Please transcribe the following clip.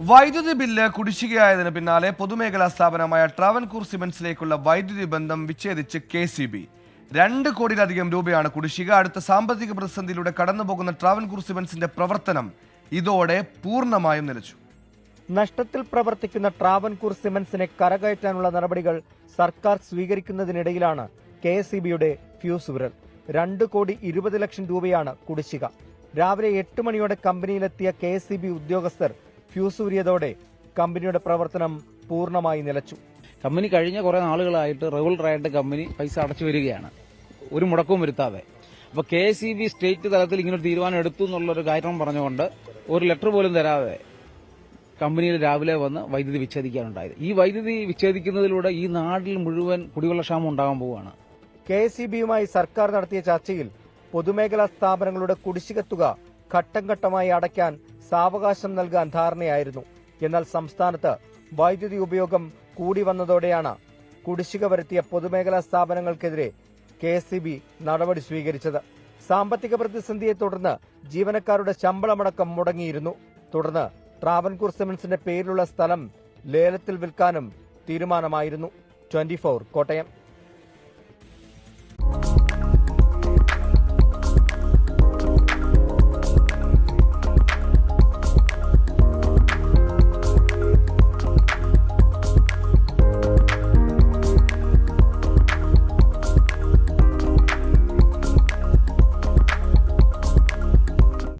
വൈദ്യുതി ബില്ല് കുടിശ്ശികയായതിന് പിന്നാലെ പൊതുമേഖലാ സ്ഥാപനമായ ട്രാവൻകൂർ സിമെന്റ്സിലേക്കുള്ള വൈദ്യുതി ബന്ധം വിച്ഛേദിച്ച് കെ സി ബി. രണ്ട് കോടിയിലധികം രൂപയാണ് കുടിശ്ശിക. അടുത്ത സാമ്പത്തിക പ്രതിസന്ധിയിലൂടെ കടന്നുപോകുന്ന ട്രാവൻകൂർ സിമെന്റ്സിന്റെ പ്രവർത്തനം ഇതോടെ പൂർണമായും നിലച്ചു. നഷ്ടത്തിൽ പ്രവർത്തിക്കുന്ന ട്രാവൻകൂർ സിമെന്റ്സിനെ കരകയറ്റാനുള്ള നടപടികൾ സർക്കാർ സ്വീകരിക്കുന്നതിനിടയിലാണ് കെ എസ് ബിയുടെ ഫ്യൂസ് വിരൽ. രണ്ട് കോടി ഇരുപത് ലക്ഷം രൂപയാണ് കുടിശ്ശിക. രാവിലെ എട്ട് മണിയോടെ കമ്പനിയിലെത്തിയ കെ എസ് ഉദ്യോഗസ്ഥർ ഫ്യൂസ് ഊരിയതോടെ കമ്പനിയുടെ പ്രവർത്തനം പൂർണമായി നിലച്ചു. കമ്പനി കഴിഞ്ഞ കുറെ നാളുകളായിട്ട് റെഗുലറായിട്ട് കമ്പനി പൈസ അടച്ചു വരികയാണ്. ഒരു മുടക്കവും വരുത്താതെ. അപ്പൊ കെ സി ബി സ്റ്റേറ്റ് തലത്തിൽ ഇങ്ങനെ ഒരു തീരുമാനം എടുത്തു എന്നുള്ളൊരു കാര്യം പറഞ്ഞുകൊണ്ട് ഒരു ലെറ്റർ പോലും തരാതെ കമ്പനിയിൽ രാവിലെ വന്ന് വൈദ്യുതി വിച്ഛേദിക്കാനുണ്ടായത്. ഈ വൈദ്യുതി വിച്ഛേദിക്കുന്നതിലൂടെ ഈ നാട്ടിൽ മുഴുവൻ കുടിവെള്ളക്ഷാമം ഉണ്ടാകാൻ പോവുകയാണ്. കെ എസ് ബിയുമായി സർക്കാർ നടത്തിയ ചർച്ചയിൽ പൊതുമേഖലാ സ്ഥാപനങ്ങളുടെ കുടിശ്ശിക തുക ഘട്ടം ഘട്ടമായി അടയ്ക്കാൻ സാവകാശം നൽകാൻ ധാരണയായിരുന്നു. എന്നാൽ സംസ്ഥാനത്ത് വൈദ്യുതി ഉപയോഗം കൂടി വന്നതോടെയാണ് കുടിശ്ശിക വരുത്തിയ പൊതുമേഖലാ സ്ഥാപനങ്ങൾക്കെതിരെ കെ എസ് നടപടി സ്വീകരിച്ചത്. സാമ്പത്തിക പ്രതിസന്ധിയെ തുടർന്ന് ജീവനക്കാരുടെ ശമ്പളമടക്കം മുടങ്ങിയിരുന്നു. തുടർന്ന് ട്രാവൻകൂർ സിമൻസിന്റെ പേരിലുള്ള സ്ഥലം ലേലത്തിൽ വിൽക്കാനും തീരുമാനമായിരുന്നു. ട്വന്റി കോട്ടയം.